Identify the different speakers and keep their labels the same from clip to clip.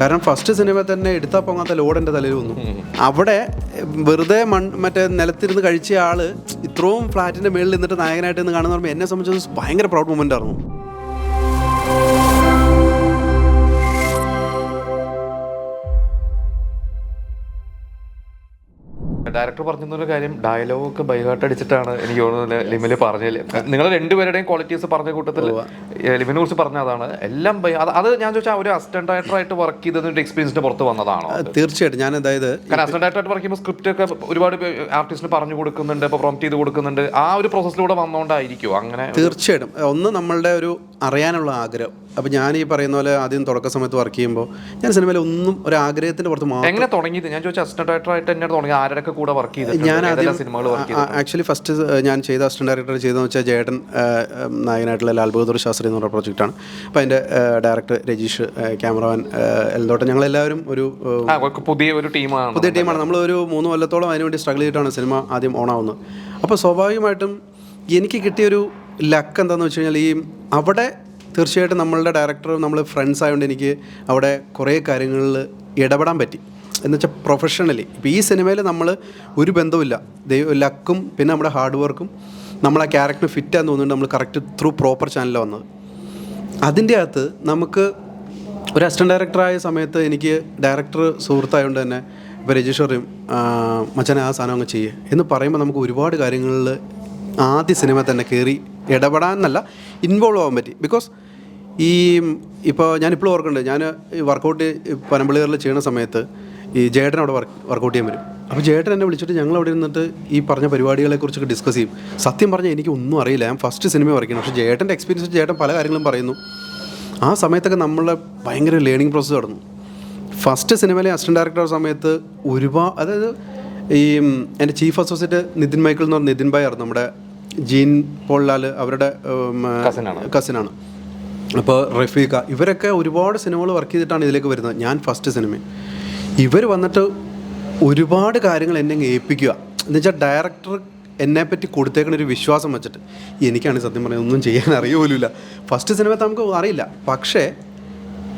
Speaker 1: കാരണം first cinema തന്നെ എടുത്താൽ പോകാത്ത ലോഡ് എന്റെ തലയിൽ വന്നു. അവിടെ വെറുതെ മൺ മറ്റേ നിലത്തിരുന്ന് കഴിച്ച ആൾ ഇത്രയും ഫ്ലാറ്റിന്റെ മേളിൽ നിന്നിട്ട് നായകനായിട്ട് നിന്ന് കാണുന്ന പറയുമ്പോൾ എന്നെ സംബന്ധിച്ചു ഭയങ്കര പ്രൗഡ് മൊമെന്റ് ആയിരുന്നു.
Speaker 2: ഡയറക്ടർ പറഞ്ഞൊരു കാര്യം ഡയലോഗ് ഒക്കെ ബൈഹാർട്ട് അടിച്ചിട്ടാണ് എനിക്ക് തോന്നുന്നത് ലിമിൽ പറഞ്ഞത്. നിങ്ങൾ രണ്ടുപേരുടെയും ക്വാളിറ്റീസ് പറഞ്ഞ കൂട്ടത്തിൽ ലിമിനെ കുറിച്ച് പറഞ്ഞ അതാണ്. എല്ലാം ബൈ അത് ഞാൻ ചോദിച്ചാൽ ഒരു അസിസ്റ്റന്റ് ഡയറക്ടർ ആയിട്ട് വർക്ക് ചെയ്തതിന്റെ എക്സ്പീരിയൻസിന്റെ പുറത്ത് വന്നതാണോ
Speaker 1: തീർച്ചയായിട്ടും. ഞാൻ അതായത്
Speaker 2: കാരണം അസിസ്റ്റന്റ് ഡയറക്ടറായിട്ട് വർക്ക് ചെയ്യുമ്പോൾ സ്ക്രിപ്റ്റ് ഒക്കെ ഒരുപാട് ആർട്ടിസ്റ്റിന് പറഞ്ഞു കൊടുക്കുന്നുണ്ട് ഇപ്പോൾ പ്രോംപ്റ്റ് ചെയ്ത് കൊടുക്കുന്നുണ്ട്. ആ ഒരു പ്രോസസ്സിലൂടെ വന്നോണ്ടായിരിക്കും അങ്ങനെ
Speaker 1: തീർച്ചയായിട്ടും. ഒന്ന് നമ്മളുടെ ഒരു അറിയാനുള്ള ആഗ്രഹം. അപ്പോൾ ഞാൻ ഈ പറയുന്ന പോലെ ആദ്യം തുടക്ക സമയത്ത് വർക്ക് ചെയ്യുമ്പോൾ ഞാൻ സിനിമയിൽ ഒന്നും ഒരു ആഗ്രഹത്തിന്റെ പുറത്ത് മാത്രം
Speaker 2: എങ്ങനെ തുടങ്ങിയത്? ഞാൻ ചോദിച്ചാൽ അസിസ്റ്റന്റ് ഡയറക്ടർ ആയിട്ട് തുടങ്ങി? ആരൊക്കെ കൂടെ വർക്ക് ചെയ്തിട്ടുണ്ട്?
Speaker 1: ഞാൻ ആദ്യം
Speaker 2: സിനിമകൾ
Speaker 1: ആക്ച്വലി ഫസ്റ്റ് ഞാൻ ചെയ്ത അസിസ്റ്റന്റ് ഡയറക്ടർ ചെയ്തതെന്ന് വെച്ചാൽ ജേട്ടൻ നായകനായിട്ടുള്ള ലാൽ ബഹദൂർ ശാസ്ത്രി എന്ന് പറഞ്ഞ പ്രോജക്റ്റാണ് അപ്പോൾ അതിന്റെ ഡയറക്ടർ രജീഷ് ക്യാമറമാൻ എൽദോട്ടൻ ഞങ്ങളെല്ലാവരും ഒരു
Speaker 2: പുതിയ ഒരു ടീമാണ്
Speaker 1: പുതിയ ടീമാണ് നമ്മൾ ഒരു മൂന്ന് കൊല്ലത്തോളം അതിനുവേണ്ടി സ്ട്രഗിൾ ചെയ്തിട്ടാണ് സിനിമ ആദ്യം ഓണാവുന്നത് അപ്പോൾ സ്വാഭാവികമായിട്ടും എനിക്ക് കിട്ടിയൊരു ലക്ക് എന്താണെന്ന് വെച്ച് കഴിഞ്ഞാൽ ഈ അവിടെ തീർച്ചയായിട്ടും നമ്മളുടെ ഡയറക്ടർ നമ്മൾ ഫ്രണ്ട്സ് ആയതുകൊണ്ട് എനിക്ക് അവിടെ കുറേ കാര്യങ്ങളിൽ ഇടപെടാൻ പറ്റി. എന്ന് വെച്ചാൽ പ്രൊഫഷണലി ഇപ്പോൾ ഈ സിനിമയിൽ നമ്മൾ ഒരു ബന്ധവുമില്ല. ദൈവം ലക്കും പിന്നെ നമ്മുടെ ഹാർഡ് വർക്കും നമ്മൾ ആ ക്യാരക്ടർ ഫിറ്റാന്ന് തോന്നുന്നുണ്ട് നമ്മൾ കറക്റ്റ് ത്രൂ പ്രോപ്പർ ചാനലിൽ വന്നത്. അതിന്റെ അകത്ത് നമുക്ക് ഒരു അസിസ്റ്റന്റ് ഡയറക്ടറായ സമയത്ത് എനിക്ക് ഡയറക്ടർ സുഹൃത്തായതുകൊണ്ട് തന്നെ ഇപ്പോൾ രജീഷ് മച്ചനെ ആ സാധനം അങ്ങ് ചെയ്യേ. എന്ന് പറയുമ്പോൾ നമുക്ക് ഒരുപാട് കാര്യങ്ങളിൽ ആദ്യ സിനിമ തന്നെ കയറി ഇടപെടാൻ എന്നല്ല ഇൻവോൾവ് ആവാൻ പറ്റി. ബിക്കോസ് ഈ ഇപ്പോൾ ഞാനിപ്പോഴും ഓർക്കുന്നുണ്ട് ഞാൻ ഈ വർക്കൗട്ട് പനമ്പിളികളിൽ ചെയ്യുന്ന സമയത്ത് ഈ ജേട്ടൻ അവിടെ വർക്ക് വർക്കൗട്ട് ചെയ്യാൻ വരും. അപ്പോൾ ജേട്ടൻ എന്നെ വിളിച്ചിട്ട് ഞങ്ങൾ അവിടെ ഇരുന്നിട്ട് ഈ പറഞ്ഞ പരിപാടികളെക്കുറിച്ചൊക്കെ ഡിസ്കസ് ചെയ്യും. സത്യം പറഞ്ഞാൽ എനിക്ക് ഒന്നും അറിയില്ല. ഞാൻ ഫസ്റ്റ് സിനിമ വരയ്ക്കണം പക്ഷേ ജേട്ടന്റെ എക്സ്പീരിയൻസ് ജേട്ടൻ പല കാര്യങ്ങളും പറയുന്നു. ആ സമയത്തൊക്കെ നമ്മളെ ഭയങ്കര ലേണിംഗ് പ്രോസസ്സ് തുടങ്ങും ഫസ്റ്റ് സിനിമയിലെ അസിസ്റ്റന്റ് ഡയറക്ടർ സമയത്ത് ഒരുപാട് അതായത് ഈ എന്റെ ചീഫ് അസോസിയേറ്റ് നിതിൻ മൈക്കിൾ എന്ന് പറഞ്ഞ നിതിൻ ഭായ് ആയിരുന്നു നമ്മുടെ ജീൻ പോളാൽ അവരുടെ കസിനാണ്. അപ്പോൾ റഫീഖ ഇവരൊക്കെ ഒരുപാട് സിനിമകൾ വർക്ക് ചെയ്തിട്ടാണ് ഇതിലേക്ക് വരുന്നത്. ഞാൻ ഫസ്റ്റ് സിനിമ ഇവർ വന്നിട്ട് ഒരുപാട് കാര്യങ്ങൾ എന്നെ ഏൽപ്പിക്കുക എന്നുവെച്ചാൽ ഡയറക്ടർ എന്നെ പറ്റി കൊടുത്തേക്കണ ഒരു വിശ്വാസം വെച്ചിട്ട്. എനിക്കാണ് സത്യം പറഞ്ഞാൽ ഒന്നും ചെയ്യാൻ അറിയുപോലുമില്ല. ഫസ്റ്റ് സിനിമ നമുക്ക് അറിയില്ല. പക്ഷേ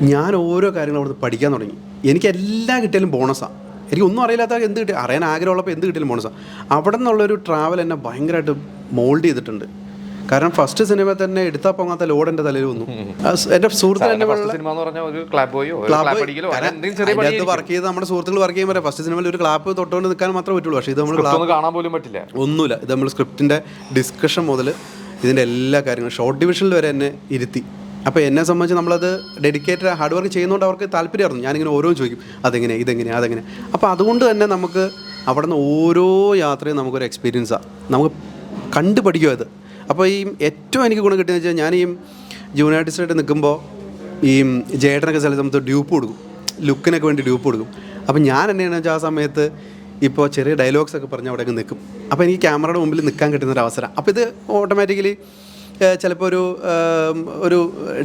Speaker 1: ഞാൻ ഓരോ കാര്യങ്ങളും അവിടുന്ന് പഠിക്കാൻ തുടങ്ങി. എനിക്ക് എല്ലാം കിട്ടിയാലും ബോണസാണ് എനിക്ക് ഒന്നും അറിയില്ലാത്ത എന്ത് കിട്ടി അറിയാൻ ആഗ്രഹമുള്ളപ്പോൾ എന്ത് കിട്ടിയാലും മോണസ അവിടെ നിന്നുള്ളൊരു ട്രാവൽ എന്നെ ഭയങ്കരമായിട്ട് മോൾഡ് ചെയ്തിട്ടുണ്ട്. കാരണം ഫസ്റ്റ് സിനിമ തന്നെ എടുത്താൽ പോകാത്ത ലോഡ് എന്റെ തലയിൽ വന്നു. എന്റെ സ് സുഹൃത്ത് എന്നെ
Speaker 2: ഫസ്റ്റ് സിനിമ എന്ന് പറഞ്ഞാൽ ഒരു ക്ലാബ് ഒരു ക്ലാബ് അടിക്കലോ അങ്ങനെ ചെറിയ പണി
Speaker 1: വർക്ക് ചെയ്ത് നമ്മുടെ സുഹൃത്തുക്കൾ വർക്ക് ചെയ്യുമ്പോൾ ഫസ്റ്റ് സിനിമയിൽ ഒരു ക്ലാപ്പ് തൊട്ടുകൊണ്ട് നിൽക്കാൻ മാത്രമേ പറ്റുള്ളൂ. പക്ഷേ ഇത് നമ്മൾ
Speaker 2: കാണാൻ പോലും പറ്റില്ല.
Speaker 1: ഒന്നുമില്ല. ഇത് നമ്മൾ സ്ക്രിപ്റ്റിന്റെ ഡിസ്കഷൻ മുതൽ ഇതിന്റെ എല്ലാ കാര്യങ്ങളും ഷോർട്ട് ഡിവിഷനിൽ വരെ എന്നെ ഇരുത്തി. അപ്പോൾ എന്നെ സംബന്ധിച്ച് നമ്മളത് ഡെഡിക്കേറ്റഡ് ഹാർഡ് വർക്ക് ചെയ്യുന്നതുകൊണ്ട് അവർക്ക് താല്പര്യമായിരുന്നു. ഞാനിങ്ങനെ ഓരോ ചോദിക്കും അതെങ്ങനെ ഇതെങ്ങനെ അതെങ്ങനെ? അപ്പോൾ അതുകൊണ്ട് തന്നെ നമുക്ക് അവിടെ നിന്ന് ഓരോ യാത്രയും നമുക്കൊരു എക്സ്പീരിയൻസാണ് നമുക്ക് കണ്ടു പഠിക്കും അത്. അപ്പോൾ ഈ ഏറ്റവും എനിക്ക് ഗുണം കിട്ടിയെന്ന് വെച്ചാൽ ഞാൻ ഈ ജൂനിയർ ആർട്ടിസ്റ്റായിട്ട് നിൽക്കുമ്പോൾ ഈ ജേട്ടനൊക്കെ ചില സമയത്ത് ഡ്യൂപ്പ് കൊടുക്കും. ലുക്കിനൊക്കെ വേണ്ടി ഡ്യൂപ്പ് കൊടുക്കും. അപ്പോൾ ഞാൻ എന്നെയാണെന്ന് വെച്ചാൽ ആ സമയത്ത് ഇപ്പോൾ ചെറിയ ഡയലോഗ്സ് ഒക്കെ പറഞ്ഞ് അവിടെയൊക്കെ നിൽക്കും അപ്പോൾ എനിക്ക് ക്യാമറയുടെ മുമ്പിൽ നിൽക്കാൻ കിട്ടുന്ന ഒരു അവസരം. അപ്പോൾ ഇത് ഓട്ടോമാറ്റിക്കലി ചിലപ്പോൾ ഒരു ഒരു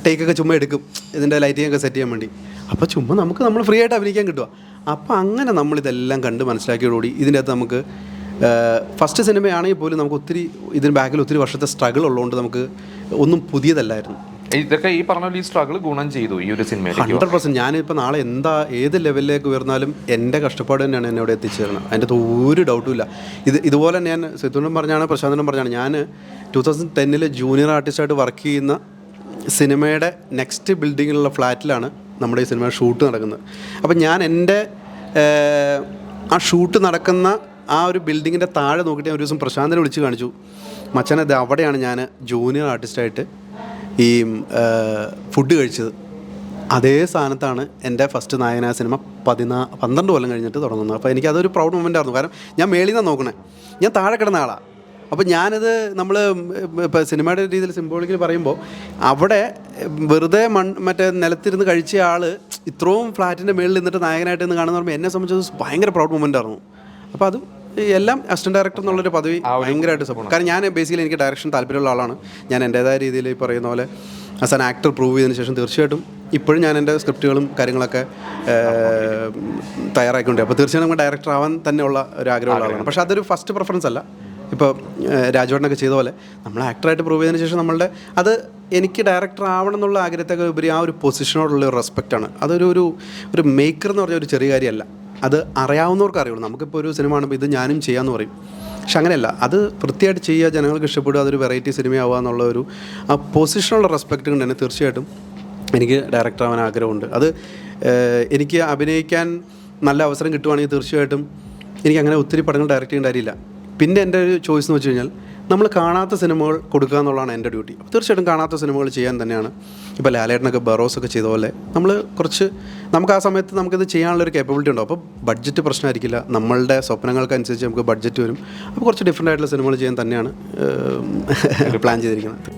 Speaker 1: ടേക്കൊക്കെ ചുമ്മാ എടുക്കും. ഇതിന്റെ ലൈറ്റിംഗ് ഒക്കെ സെറ്റ് ചെയ്യാൻ വേണ്ടി. അപ്പോൾ ചുമ്മാ നമുക്ക് നമ്മൾ ഫ്രീ ആയിട്ട് അഭിനയിക്കാൻ കിട്ടുക അപ്പോൾ അങ്ങനെ നമ്മളിതെല്ലാം കണ്ട് മനസ്സിലാക്കിയോടുകൂടി ഇതിന്റെ അകത്ത് നമുക്ക് ഫസ്റ്റ് സിനിമയാണെങ്കിൽ പോലും നമുക്ക് ഒത്തിരി ഇതിന് ബാക്കിൽ ഒത്തിരി വർഷത്തെ സ്ട്രഗിൾ ഉള്ളതുകൊണ്ട് നമുക്ക് ഒന്നും പുതിയതല്ലായിരുന്നു.
Speaker 2: ഇതൊക്കെ ഈ പറഞ്ഞ ഈ സ്ട്രഗിൾ ഗുണം ചെയ്തു ഈ ഒരു സിനിമയിലേക്ക്
Speaker 1: ഹൺഡ്രഡ് പെർസെന്റ് ഞാനിപ്പോൾ നാളെ എന്താ ഏത് ലെവലിലേക്ക് ഉയർന്നാലും എന്റെ കഷ്ടപ്പാട് തന്നെയാണ് എന്നെ ഇവിടെ എത്തിച്ചേരുന്നത്. അതിന്റെ ഒരു ഡൗട്ടും ഇല്ല. ഇത് ഇതുപോലെ തന്നെ ഞാൻ സിദ്ധുനും പറഞ്ഞാണ് പ്രശാന്തനും പറഞ്ഞാണ്. ഞാൻ ടൂ തൗസൻഡ് ടെന്നിൽ ജൂനിയർ ആർട്ടിസ്റ്റായിട്ട് വർക്ക് ചെയ്യുന്ന സിനിമയുടെ നെക്സ്റ്റ് ബിൽഡിങ്ങിലുള്ള ഫ്ലാറ്റിലാണ് നമ്മുടെ ഈ സിനിമ ഷൂട്ട് നടക്കുന്നത്. അപ്പം ഞാൻ എന്റെ ആ ഷൂട്ട് നടക്കുന്ന ആ ഒരു ബിൽഡിങ്ങിന്റെ താഴെ നോക്കിയിട്ട് ഞാൻ ഒരു ദിവസം പ്രശാന്തനെ വിളിച്ച് കാണിച്ചു. മച്ചാനെ ഇത് അവിടെയാണ് ഞാൻ ജൂനിയർ ആർട്ടിസ്റ്റായിട്ട് ഈ ഫുഡ് കഴിച്ചത്. അതേ സ്ഥാനത്താണ് എന്റെ ഫസ്റ്റ് നായകനായ സിനിമ പതിനാ പന്ത്രണ്ട് കൊല്ലം കഴിഞ്ഞിട്ട് തുടങ്ങുന്നത്. അപ്പോൾ എനിക്കതൊരു പ്രൗഡ് മൊമെന്റ് ആയിരുന്നു. കാരണം ഞാൻ മേളിൽ നിന്നാണ് നോക്കണേ. ഞാൻ താഴെ കിടന്ന ആളാണ് അപ്പോൾ ഞാനത് നമ്മൾ ഇപ്പോൾ സിനിമയുടെ രീതിയിൽ സിംബോളിക്കൽ പറയുമ്പോൾ അവിടെ വെറുതെ മൺ മറ്റേ നിലത്തിരുന്ന് കഴിച്ച ആൾ ഇത്രയും ഫ്ലാറ്റിന്റെ മേളിൽ നിന്നിട്ട് നായകനായിട്ട് നിന്ന് കാണുന്ന പറയുമ്പോൾ എന്നെ സംബന്ധിച്ച് ഭയങ്കര പ്രൗഡ് മൊമെന്റ് ആയിരുന്നു. അപ്പോൾ അതും എല്ലാം അസിസ്റ്റന്റ് ഡയറക്ടർ എന്നുള്ളൊരു പദവി ഭയങ്കരമായിട്ട് സപ്പോർട്ട് കാരണം ഞാൻ ബേസിക്കലി എനിക്ക് ഡയറക്ഷൻ താല്പര്യമുള്ള ആളാണ്. ഞാൻ എന്റെതായ രീതിയിൽ ഈ പറയുന്ന പോലെ ആസ് ആൻ ആക്ടർ പ്രൂവ് ചെയ്തതിന് ശേഷം തീർച്ചയായിട്ടും ഇപ്പോഴും ഞാൻ എന്റെ സ്ക്രിപ്റ്റുകളും കാര്യങ്ങളൊക്കെ തയ്യാറാക്കിക്കൊണ്ട് അപ്പോൾ തീർച്ചയായും നമുക്ക് ഡയറക്ടർ ആവാൻ തന്നെയുള്ള ഒരു ആഗ്രഹമുള്ള ആളാണ്. പക്ഷേ അതൊരു ഫസ്റ്റ് പ്രിഫറൻസ് അല്ല. ഇപ്പോൾ രാജുവേട്ടനൊക്കെ ചെയ്ത പോലെ നമ്മൾ ആക്ടറായിട്ട് പ്രൂവ് ചെയ്തതിന് ശേഷം നമ്മളുടെ അത് എനിക്ക് ഡയറക്ടർ ആവണം എന്നുള്ള ആഗ്രഹത്തൊക്കെ ഉപരി ആ ഒരു പൊസിഷനോടുള്ള ഒരു റെസ്പെക്റ്റാണ് അതൊരു ഒരു ഒരു മേക്കർ എന്ന് പറഞ്ഞ ഒരു ചെറിയ കാര്യമല്ല. അത് അറിയാവുന്നവർക്ക് അറിയുള്ളൂ. നമുക്കിപ്പോൾ ഒരു സിനിമ കാണുമ്പോൾ ഇത് ഞാനും ചെയ്യാമെന്ന് പറയും. പക്ഷെ അങ്ങനെയല്ല. അത് വൃത്തിയായിട്ട് ചെയ്യുക ജനങ്ങൾക്ക് ഇഷ്ടപ്പെടുക അതൊരു വെറൈറ്റി സിനിമയാവുക എന്നുള്ള ഒരു ആ പൊസിഷനുള്ള റെസ്പെക്റ്റ് കൊണ്ട് തന്നെ തീർച്ചയായിട്ടും എനിക്ക് ഡയറക്ടർ ആവാൻ ആഗ്രഹമുണ്ട്. അത് എനിക്ക് അഭിനയിക്കാൻ നല്ല അവസരം കിട്ടുവാണെങ്കിൽ തീർച്ചയായിട്ടും എനിക്ക് അങ്ങനെ ഒത്തിരി പടങ്ങൾ ഡയറക്റ്റ് ചെയ്യേണ്ട കാര്യമില്ല. പിന്നെ എന്റെ ഒരു ചോയ്സ് എന്ന് വെച്ച് കഴിഞ്ഞാൽ നമ്മൾ കാണാത്ത സിനിമകൾ കൊടുക്കുക എന്നുള്ളതാണ് എന്റെ ഡ്യൂട്ടി അപ്പോൾ തീർച്ചയായിട്ടും കാണാത്ത സിനിമകൾ ചെയ്യാൻ തന്നെയാണ്. ഇപ്പോൾ ലാലേട്ടനൊക്കെ ബറോസ് ഒക്കെ ചെയ്ത പോലെ നമ്മൾ കുറച്ച് നമുക്ക് ആ സമയത്ത് നമുക്കിത് ചെയ്യാനുള്ളൊരു കേപ്പബിലിറ്റി ഉണ്ടോ അപ്പോൾ ബഡ്ജറ്റ് പ്രശ്നമായിരിക്കില്ല. നമ്മളുടെ സ്വപ്നങ്ങൾക്കനുസരിച്ച് നമുക്ക് ബഡ്ജറ്റ് വരും. അപ്പോൾ കുറച്ച് ഡിഫറെന്റ് ആയിട്ടുള്ള സിനിമകൾ ചെയ്യാൻ തന്നെയാണ് പ്ലാൻ ചെയ്തിരിക്കുന്നത്.